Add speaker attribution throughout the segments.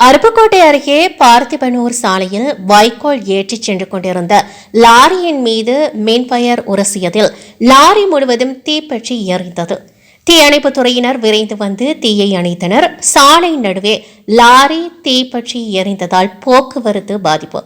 Speaker 1: அருப்புக்கோட்டை அருகே பார்த்திபனூர் சாலையில் வைக்கோல் ஏற்றிச் சென்று கொண்டிருந்த லாரியின் மீது மின்பயர் உரசியதில் லாரி முழுவதும் தீப்பற்றி எரிந்தது. தீயணைப்புத் துறையினர் விரைந்து வந்து தீயை அணைத்தனர். சாலை நடுவே லாரி தீப்பற்றி எரிந்ததால் போக்குவரத்து பாதிப்பு.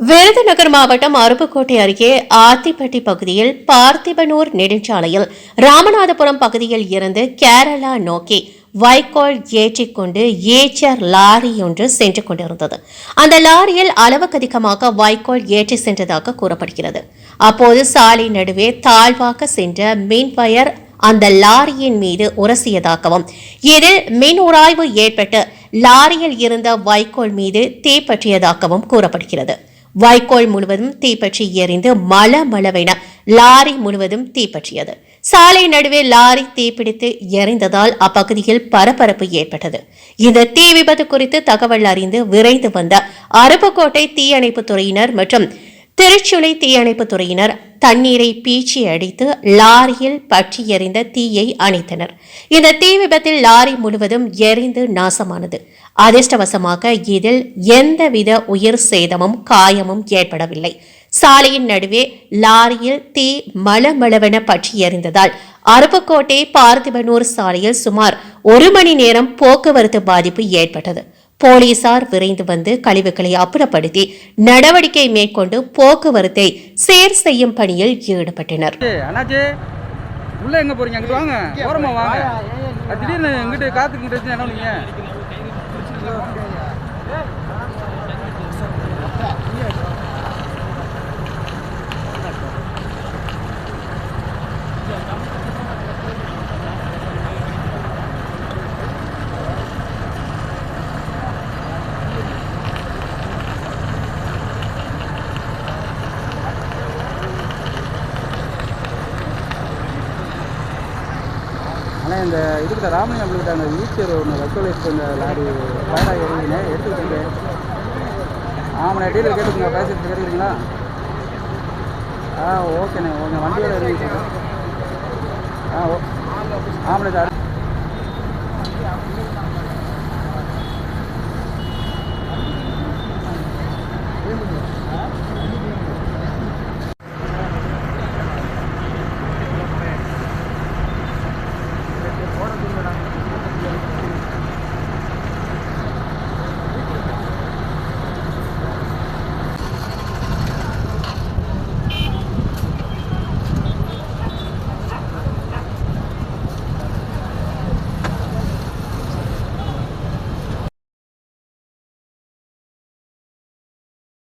Speaker 1: விருதுநகர் மாவட்டம் அருப்புக்கோட்டை அருகே ஆத்திப்பட்டி பகுதியில் பார்த்திபனூர் நெடுஞ்சாலையில் ராமநாதபுரம் பகுதியில் இருந்து கேரளா நோக்கி வைக்கோல் ஏற்றிக்கொண்டு ஏச்சர் லாரி ஒன்று சென்று கொண்டிருந்தது. அந்த லாரியில் அளவுக்கு அதிகமாக வைக்கோல் ஏற்றி சென்றதாக கூறப்படுகிறது. அப்போது சாலை நடுவே தாழ்வாக சென்ற மின் வயர் அந்த லாரியின் மீது உரசியதாகவும் இதில் மின் உராய்வு ஏற்பட்டு லாரியில் இருந்த வைக்கோல் மீது தீப்பற்றியதாகவும் கூறப்படுகிறது. வைக்கோல் முழுவதும் தீப்பற்றி எரிந்து மல மளவென லாரி முழுவதும் தீப்பற்றியது. சாலை நடுவே லாரி தீப்பிடித்து எரிந்ததால் அப்பகுதியில் பரபரப்பு ஏற்பட்டது. இந்த தீ விபத்து குறித்து தகவல் அறிந்து விரைந்து வந்த அருப்புக்கோட்டை தீயணைப்புத் துறையினர் மற்றும் திருச்சுளை தீயணைப்புத் துறையினர் தண்ணீரை பீச்சி அடித்து லாரியில் பற்றி எறிந்த தீயை அணைத்தனர். இந்த தீ விபத்தில் லாரி முழுவதும் எரிந்து நாசமானது. அதிர்ஷ்டவசமாக இதில் எந்தவித உயிர் சேதமும் காயமும் ஏற்படவில்லை. சாலையின் நடுவே லாரியில் தீ மளமளவென பற்றி எறிந்ததால் அருப்புக்கோட்டை பார்த்திபனூர் சாலையில் சுமார் ஒரு மணி நேரம் போக்குவரத்து பாதிப்பு ஏற்பட்டது போலீசார் விரைந்து வந்து கழிவுகளை அப்புறப்படுத்தி நடவடிக்கை மேற்கொண்டு போக்குவரத்தை சீர் செய்யும் பணியில் ஈடுபட்டனர்
Speaker 2: உள்ள எங்க போறீங்க அங்கிட்டு வாங்க ஓரமா வாங்க திடீர்னு இங்கிட்டு காத்துக்கிட்டு வச்சு என்ன ஆனால் இந்த இதுக்கிட்ட ராமலிங்கம் அப்படிக்கிட்ட அந்த ஈச்சர் ஒன்று வைக்கோல் வச்சுட்டு இந்த லாரி பயடா எறிவினே எடுத்துக்கிட்டீங்க ஆமாண்ணே டீலர் கேட்டுக்கோங்க பேசிட்டு கேட்டுக்கிறீங்களா? ஆ ஓகேண்ணே ஓகே வண்டியோட இருந்துச்சு ஆ ஓ ஆமாண்ணே சார்.